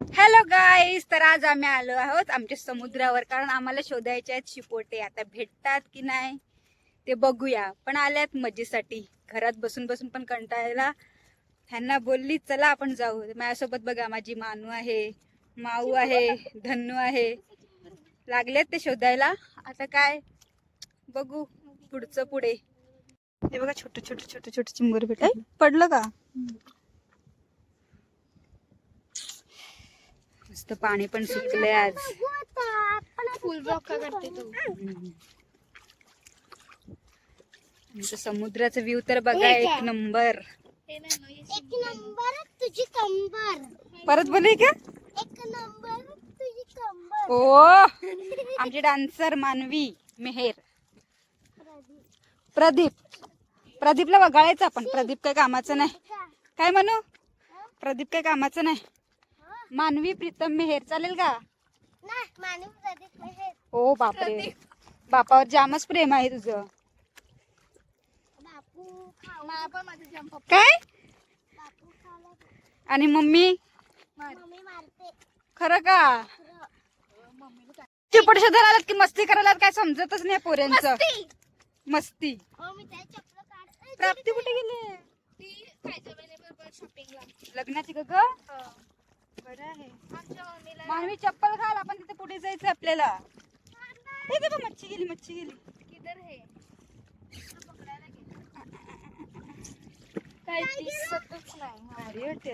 Hello guys तर आज आम्ही आलो आहोत आमच्या समुद्रावर कारण आम्हाला शोधायचे आहेत शिपोटे. आता भेटतात की नाही ते बघूया. पण आल्यात मजेसाठी. घरात बसून बसून पण कंटाळायला ह्यांना बोलली चला आपण जाऊ. माझ्यासोबत बघा माझी मानू आहे माऊ आहे धन्नू आहे. लागलेत ते शोधायला. आता काय? बघू पुढचं पुढे. हे बघा छोटे छोटे छोटे छोटे चिंबर भेट पडलं का? मस्त पाणी पण सुकलंय आज. फुल रॉक का करते तू. समुद्राचा व्ह्यू तर बघा एक नंबर. एक नंबर तुझी कंबर. परत बोलू का? एक नंबर तुझी कंबर. ओ आमची डान्सर मानवी मेहेर. प्रदीप. प्रदीपला बघायचं आपण. प्रदीप काय कामाचं नाही. काय म्हणू प्रदीप काय कामाचं नाही. मानवी प्रीतम मेहेर चालेल का? ओ बापरे. बापावर जामच प्रेम आहे तुझं. काय? बापू खाला आणि मम्मी? मम्मी मारते. खरं का? चिपट शोधायला आलात की मस्ती करायला काय समजतच नाही पोऱ्यांचं मस्ती! हो प्राप्ती कुठे गेली? लग्नाची का ग? मानवी चप्पल घाल आपण तिथे पुढे जायचं आपल्याला. हे बघ मच्छी गेली मच्छी गेली. किधर है दिसतच नाही.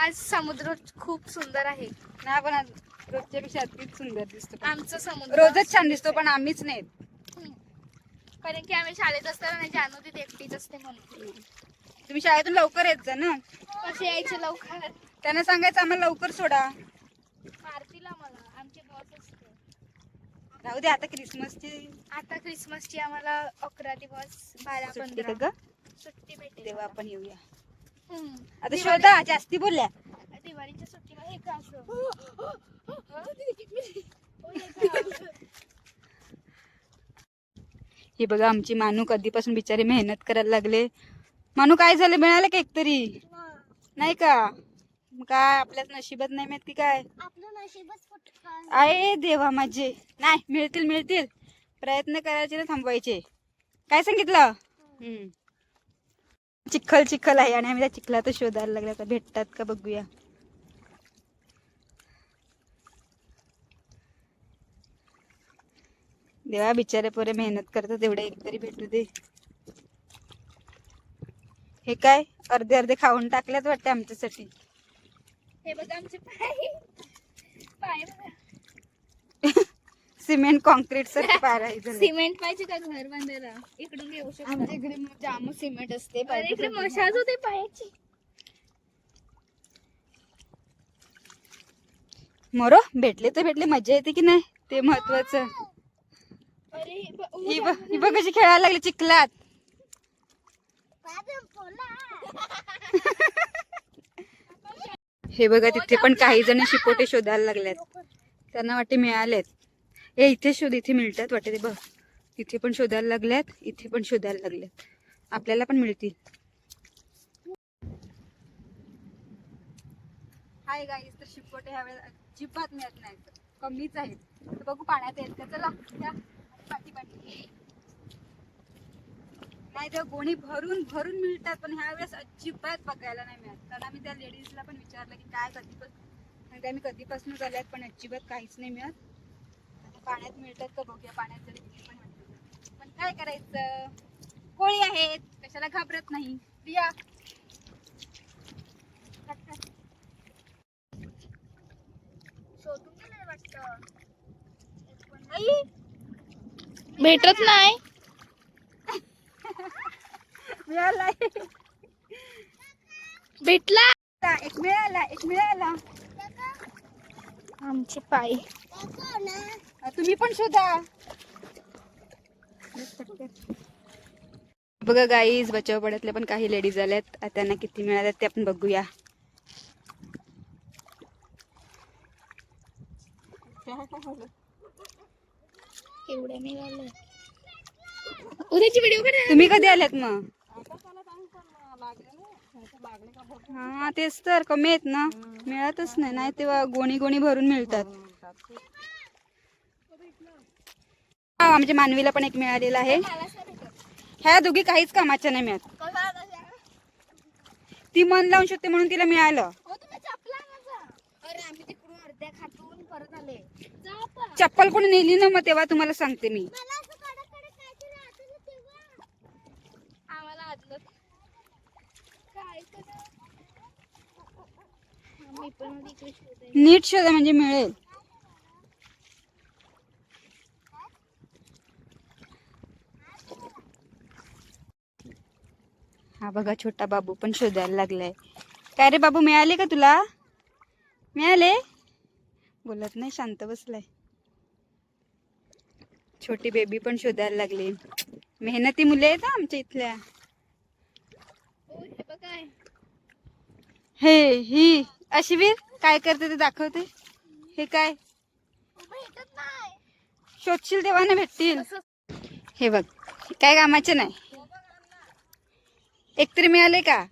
आज समुद्र खूप सुंदर आहे. नाही पण आज रोजच्या पेक्षा अतिच सुंदर दिसतो. आमचं समुद्र रोजच छान दिसतो पण आम्हीच नाही. कारण की आम्ही शाळेत असताना नाही जानू तिथे एकटीच असते म्हणून. तुम्ही शाळेतून लवकर येत जा ना. कसे यायचे लवकर त्यांना सांगायचं आम्हाला लवकर सोडा. मारतील आम्हाला आमची बॉस असते. राहू दे आता क्रिसमसची आता क्रिसमसची आम्हाला अकरा दिवस बारा सुट्टी का पंधरा ग सुट्टी भेटेल तेव्हा आपण येऊया. हम्म. आता शोधा जास्ती बोलल्या. दिवाळीच्या सुट्टीला हे का असं? ओ, हे का? हे बघा आमची मानू कधीपासून बिचारी मेहनत करायला लागले. मानू काय झालं? मिळालं का एकतरी नाही का? काय आपल्याच नशिबात नाही माहीत की काय. आपलं नशीबच फुटका आहे देवा माझे. नाही मिळतील मिळतील. प्रयत्न करायचे ना थांबवायचे. काय सांगितलं? हम्म. चिखल चिखल आहे आणि आम्ही त्या चिखलात शोधायला लागले. आता भेटतात का बघूया. देवा बिचारे पोरे मेहनत करतात एवढे एक तरी भेटू दे. हे काय? अर्धे अर्धे खाऊन टाकल्यात वाटते आमच्यासाठी. हे बघा आमचे पाय. पाय बघा. सिमेंट कॉन्क्रीट सारखे पारायचं सिमेंट पाहिजे का घर बांधायला? इकडून येऊ शकतो. आमच्या इकडे जाम सिमेंट असते अरे इकडे मशाज होते पायाची. मोरो भेटले तर भेटले मजा येते की नाही? ते महत्वाचं. ही बघ कशी खेळायला लागली चिखलात. हे बघा तिथे पण काही जण शिपोटे शोधायला लागल्यात त्यांना वाटते मिळालेत. हे इथे शोध इथे मिळतात वाटते ते बघ. इथे पण शोधायला लागल्यात इथे पण शोधायला लागल्यात आपल्याला पण मिळतील. हाय गाईस तर शिपोटे ह्या वेळेला अजिबात मिळत नाही कमीच आहेत. तर बघू पाण्यात येत का चला. पाठी पाठी. नाही तर गोणी भरून भरून मिळतात पण ह्या वेळेस अजिबात बघायला नाही मिळत. कारण आम्ही त्या लेडीजला पण विचारलं की काय कधीपासून आणि आम्ही कधीपासून झाल्यात पण अजिबात काहीच नाही मिळत. आता पाण्यात मिळतात का बघूया पाण्यात जरी पण वाटतं. पण काय करायचं? कोळी आहेत. कशाला घाबरत नाही. प्रिया. शोधून वाटतं. भेटत नाही. मिळाला भेटला. एक मिळाला एक मिळाला. आमचे पाय. तुम्ही पण शोधा. बघा गाईज बचाव पडतल्या पण काही लेडीज आल्यात. आता त्यांना किती मिळाल्यात ते आपण बघूया. एवढे मिळाले उद्याची व्हिडिओ करा तुम्ही कधी आल्यात मग? हा तेच तर. कमी आहेत ना. मिळतच नाही. नाही तेव्हा गोणी गोणी भरून मिळतात. हा, आमच्या मानवीला पण एक मिळालेला आहे. ह्या दोघी काहीच कामाच्या नाही मिळत. ती मन लावून शकते म्हणून तिला मिळालं. चप्पल कोणी नेली ना मग तेव्हा तुम्हाला सांगते मी मला असं कडक कडक काहीतरी आठवलं तेव्हा आम्हाला आदलं काय करा मी पण मध्ये इकडे शोधायला नीट शोधा म्हणजे मिळेल. हा बघा छोटा बाबू पण शोधायला लागलाय. काय रे बाबू मिळाले का तुला? मिळाले? बोलत नाही शांत बसलाय. छोटी बेबी पण शोधायला लागली. मेहनती मुले आहेत आमच्या इथल्या. हे हे ही. अशिवीर काय करते ते दाखवते. हे काय? शोधशील तेव्हा ना भेटतील. हे बघ काय कामाचे नाही. एकतरी मिळाले का?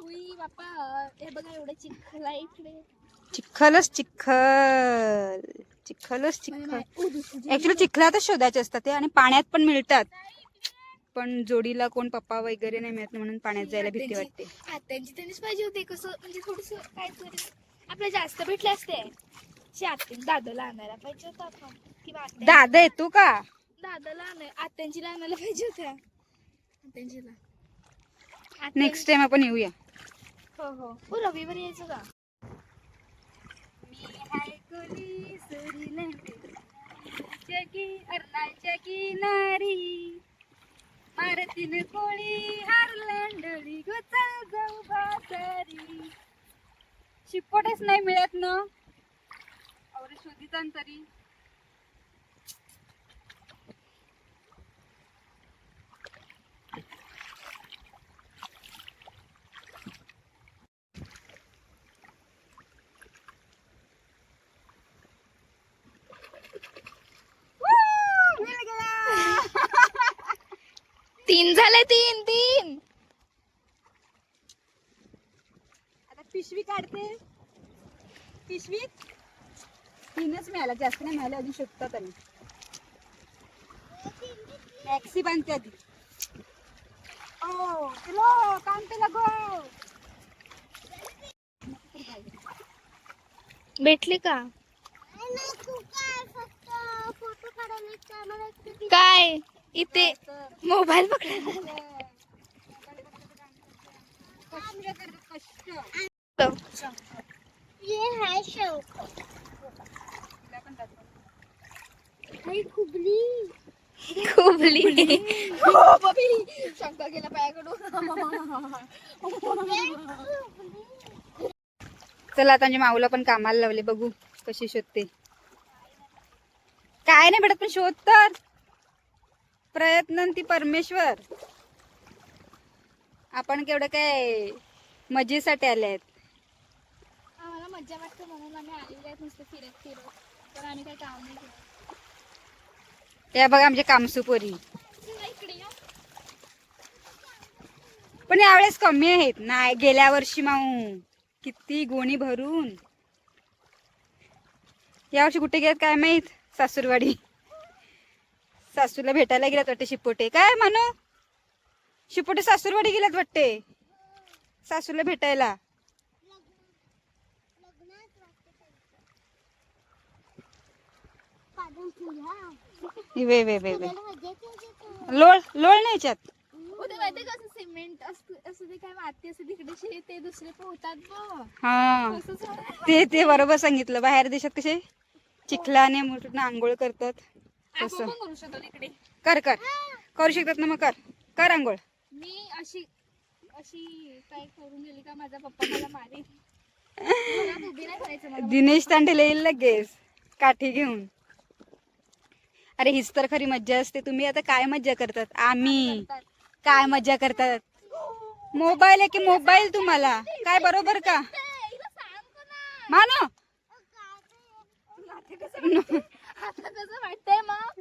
उई बापा हे बघा एवढं चिखल आहे इकडे. चिखलच चिखल. चिखलच चिखल. ऍक्च्युली चिखलातच शोधायचे असतात ते आणि पाण्यात पण मिळतात. पण जोडीला कोण पप्पा वगैरे नाही मिळत म्हणून पाण्यात जायला भीती वाटते. आत्यांची त्यांनीच पाहिजे होते. कसं म्हणजे थोडस काहीतरी आपल्या जास्त भेटले असते. शी आत्या दादाला आणायला पाहिजे होतं आपण. किंवा आत्या दादा येतो का? दादाला आणाय आत्यांचीला आणायला पाहिजे होत्या आत्यांचीला. आत्या- नेक्स्ट टाइम आपण येऊया. हो हो. हो रविवारी यायचं का? अर्नाच्या किनारी मारतीन कोळी हारलांडळी ग चल जाऊ बाजारी. शिपोटेच नाही मिळत ना. अरे शोधित तरी Woo! मिल गया! तीन झाले तीन तीन. आता पिशवी काढते. पिशवीत तीनच मिळाला जास्त नाही मिळाले अजून शोधतात आणि. टॅक्सी बांधते आधी. ओ चलो काम पे लगो भेटले का? काय? इथे मोबाईल पकडायला है शौक खुबली. खुबली. हो शंकर गेला पायाकडून. चला आता म्हणजे माऊला पण कामाला लावले बघू कशी शोधते. काय नाही भेटत पण शोध तर. प्रयत्न ती परमेश्वर. आपण केवढं काय मजेसाठी आले आहेत आम्हाला मज्जा वाटते म्हणून आम्ही आलेले आहेत नुसतं फिरत फिरत. पण आम्ही काही काम नाही केलं. या बघा आमच्या कामसूपोरी चला इकडे या. पण यावेळेस कमी आहेत. नाही गेल्या वर्षी माऊ. किती गोणी भरून. यावर्षी कुठे गेल्यात काय माहीत? सासूरवाडी. सासूला भेटायला गेल्यात वाटते शिपोटे. काय म्हणू शिपोटे सासूरवाडी गेल्यात वाटते. सासूला भेटायला. वे वे वे वे? लोळ लोळ नाही याच्यात हो सिमेंट असतं असं ते काय माती असते तिकडे ते दुसरे पोहतात हा. ते ते बरोबर सांगितलं. बाहेर देशात कसे चिखलाने मोठं आंघोळ करतात. तसं. पण करू शकतो कर कर. करू शकतात ना मग कर. कर आंघोळ. मी अशी अशी काय करून गेली का माझा पप्पा मला मारेल. घरात उभी नाही करायचं मला. दिनेश तांडेल येईल लगेच. काठी घेऊन. अरे हीच तर खरी मज्जा असते. तुम्ही आता काय मज्जा करतात? आम्ही. करतात. काय मज्जा करतात? मोबाईल आहे की मोबाईल तुम्हाला? काय बरोबर का? ते, हिला सांग का ना. मानो. कसं? आता कसं वाटतंय मग?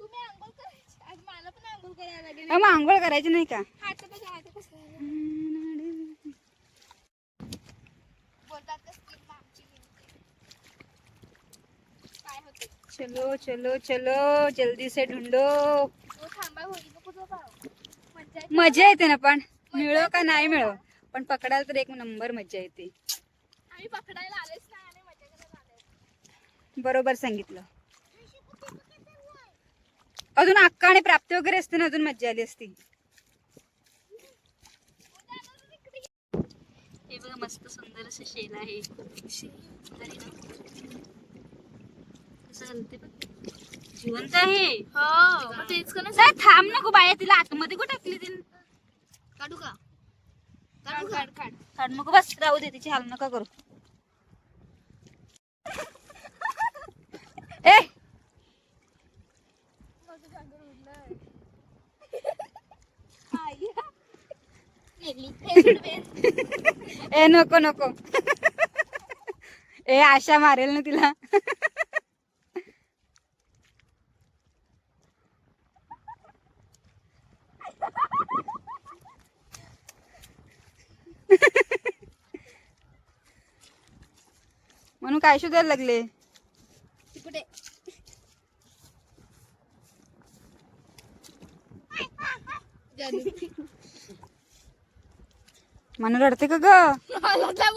तुम्ही आंघोळ करायची? आज मला पण आंघोळ आंघोळ करायला लागेल. अ, मग आंघोळ करायची नाही का? हात बघा हात कसं बोलतात तर स्किन आमची काय होते चलो चलो चलो जल्दी से ढूंढो. थांबा होईल नको तो पाव मज्जा येते. मजा येते ना पण मिळो का नाही मिळो? पण पकडायला तर एक नंबर मजा येते. आम्ही पकडायला आलेच नाही आणि मजा करायला आले बरोबर सांगितलं. अजून अक्का आणि प्राप्ती वगैरे असते ना अजून मजा आली असती. हे बघा मस्त सुंदर असं शेल आहे. जिवंत आहे. हो. मग तेच थांब नको बाया तिला आतमध्ये कुठे टाकली तिने? काढू का? काढू काढ काढ. काढ नको बस राहू दे तिची हाल नका करू ए ए नको नको. ए आशा मारेल ना तिला. म्हणून काय शोधायला लागले? तिकडे म्हणून रडते का ग?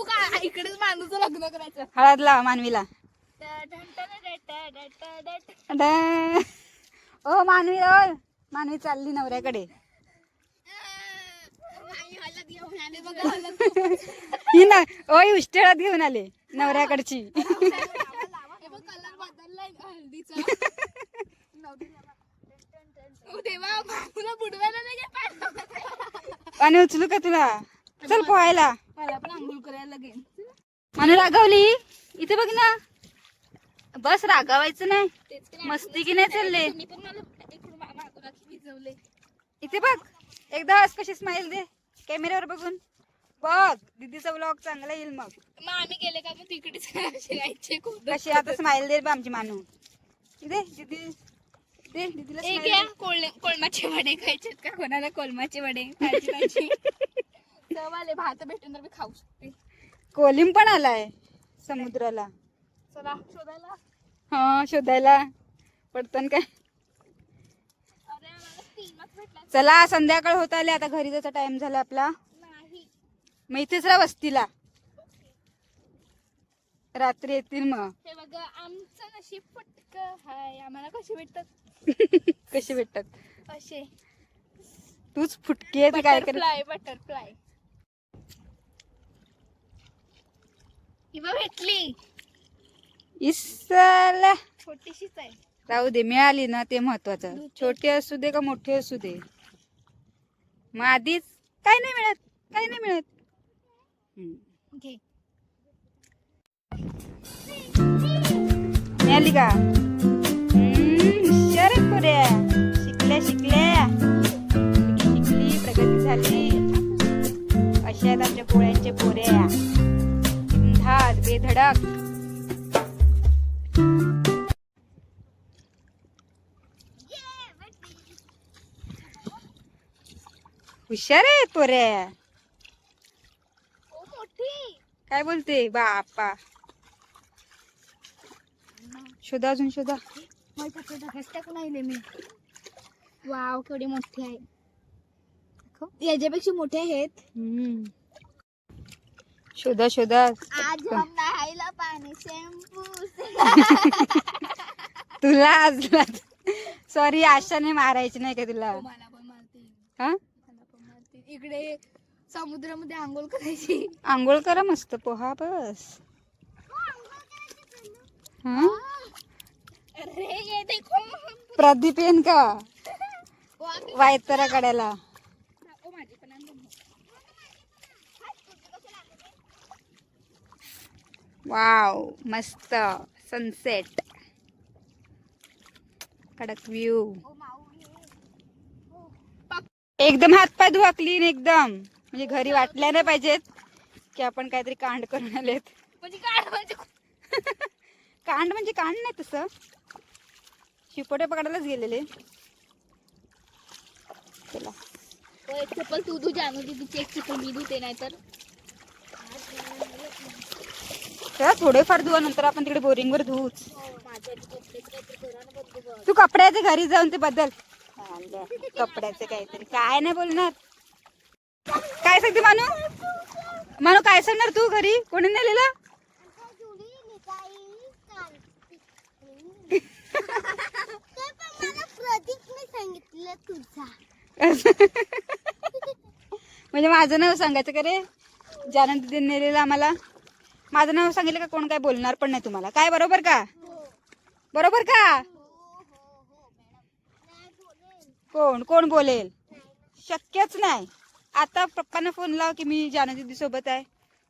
का इकडेच लग्न करायचं. हळद लावा मानवीला. ओ मानवी ओ मानवी चालली नवऱ्याकडे. ही ना ओय उष्टेळात घेऊन आले नवऱ्याकडची. बुडवायला नाही आणि उचलू का तुला? चल पोहायला. मला पण आंघोळ करायला लागेल म्हणून रागवली इथे बघ ना. बस रागावायचं नाही. मस्ती की नाही चालले? तुम्ही पण मला इकडून मा- मागून राखी भिजवले इथे बघ एकदा आज कशी स्माइल दे कॅमेऱ्यावर बघून. बघ दीदीचा ब्लॉग चांगला येईल मग. मग आम्ही गेले का मग तिकडेच शिरायचे खूप कशी आता स्माइल दे बा आमची मानू. दे दीदी. दे दीदीला smile दे. कोळमाचे वडे खायचेत का? कोणाला कोलमाचे वडे? भाजी भात भेटून तर मी खाऊ शकते. कोलिम पण आलाय समुद्राला. चला शोधायला. हा शोधायला. पडतन काय? अरे भेटला चला संध्याकाळ होत आले. आता घरी जायचा टाइम झाला आपला. नाही. मग इथेच राहा वस्तीला. रात्री येतील मग. हे बघा आमचं नशीब फटक हाय. आम्हाला कसे भेटतात? कसे भेटतात? असे. तूच फुटकी आहे ती काय कर बटरफ्लाय बटरफ्लाय बघ भेटली इसला. छोटीशीच आहे. राहू दे मिळाली ना ते महत्वाचं. छोटे असू दे का मोठे असू दे? मग आधीच काय नाही मिळत काय नाही मिळत. घे. मिळाली का? हुशार पोऱ्या. शिकल्या शिकल्या. शिकली शिकली प्रगती झाली. अशा आहेत आमच्या पोळ्यांच्या पोऱ्या. बेधडक हुशार आहेत पोऱ्या काय बोलते? बापा शोधा अजून शोधा. टाकून आले मी. वाव केवढी मोठी आहे. याच्यापेक्षा मोठे आहेत. हम्म. शोधा शोधा. आज हम नहायला पाणी शॅम्पू. तुला आज सॉरी आशाने मारायची नाही का तुला? मला पण मारते हा? मला पण मारते इकडे समुद्रामध्ये आंघोळ करायची. आंघोळ करा मस्त पोहा बस. हा? अरे ये देखो. प्रदीप येईन का? वायतरा कड्याला ओ, माझी पण आणली. वाव मस्त. सनसेट कडक व्ह्यू. एकदम हातपाय धुवा क्लीन एकदम. म्हणजे घरी वाटल्या नाही पाहिजेत की आपण काहीतरी कांड करून आलेत. म्हणजे म्हणजे कांड म्हणजे कांड नाही तसं. शिपोटे पकडायलाच गेलेले. तो एक चप्पल तू तू जानू दीदीची एक चप्पल मी धुते नाही तर तेव्हा थोडेफार धुवा नंतर आपण तिकडे बोरिंगवर धुवूच तू कपड्याचे घरी जाऊन ते बदल. कपड्याचे काहीतरी. काय नाही बोलणार. काय सांगते मानू? मानू काय सांगणार तू घरी? कोणी नेलेलं? म्हणजे माझं नाव सांगायचं का रे? ज्यानं दिदी नेलेलं आम्हाला. माझं नाव सांगितलं का कोण काय बोलणार पण नाही तुम्हाला? काय बरोबर का? बरोबर का? कोण कोण बोलेल? शक्यच नाही. आता पप्पांना फोन लाव की मी जानू दिदी सोबत आहे.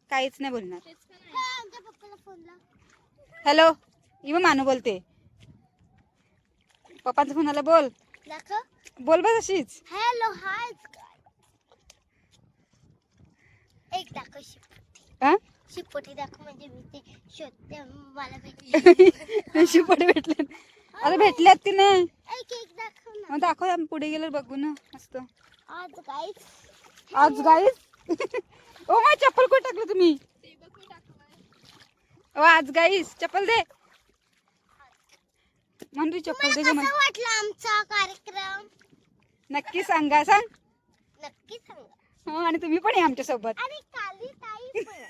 काहीच नाही बोलणार. हॅलो इव मानू बोलते. पप्पांचा फोन आला बोल. बोल बस अशीच. हॅलो हाय एक दाखव शिपोटी दाखव म्हणजे मी ते शोधते मला भेटली. आता भेटल्यात की नाही? दाखव ना. मग दाखव आम्ही पुढे गेलो बघू ना मस्त. आज काहीच आज गाईस ओ माझी चप्पल कुठे टाकलं तुम्ही? ओ आज गाईस चप्पल दे. म्हण तू चप्पल दे वाटलं आमचा कार्यक्रम? नक्की सांगा सांग. नक्की सांगा. हो आणि तुम्ही पण या आमच्यासोबत आणि काली ताई पण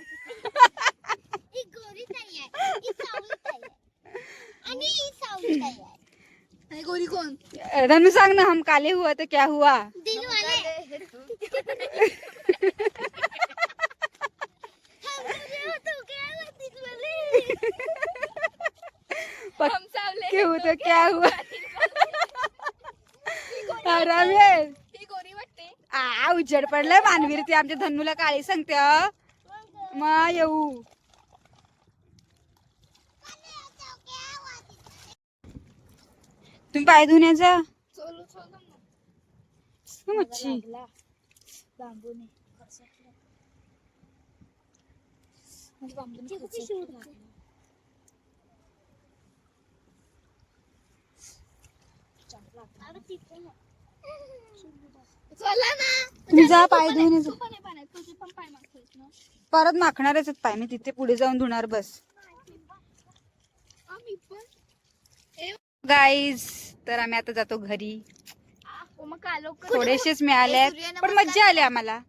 ही गोरी ताई आहे ही सावली ताई आहे आणि ही सावली ताई आहे कोण रनू सांग ना हम काले हुआ? तो क्या हुआ? दिल वाले हो तो क्या हुआ? रमेश आ उजेड पडलंय मानवीर ती आमच्या धन्नूला काळी सांगते. मग? येऊ. तुम्ही पाय हो मच्छी जा. पाय ना. परत माखणारच आहेत पाय मी तिथे पुढे जाऊन धुणार बस. आम्ही पण गाईज तर आम्ही आता जातो घरी. थोडेसेच मिळाले पण मज्जा आली आम्हाला.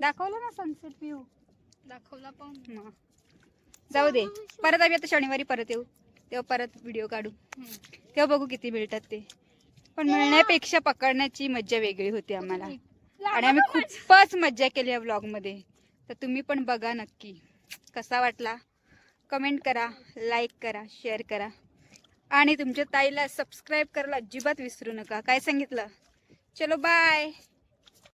दाखवलं ना सनसेट व्ह्यू दाखवला पण जाऊ दे. परत आम्ही आता शनिवारी परत येऊ. तेव्हा परत व्हिडिओ काढू. तेव्हा बघू किती मिळतात ते. पण मिळण्यापेक्षा पकडण्याची मज्जा वेगळी होती आम्हाला. आणि आम्ही खूपच मज्जा केली या व्लॉगमध्ये तर तुम्ही पण बघा नक्की. कसा वाटला? कमेंट करा लाईक करा शेअर करा. आणि तुमच्या ताईला सबस्क्राईब करायला अजिबात विसरू नका. काय सांगितलं? चलो बाय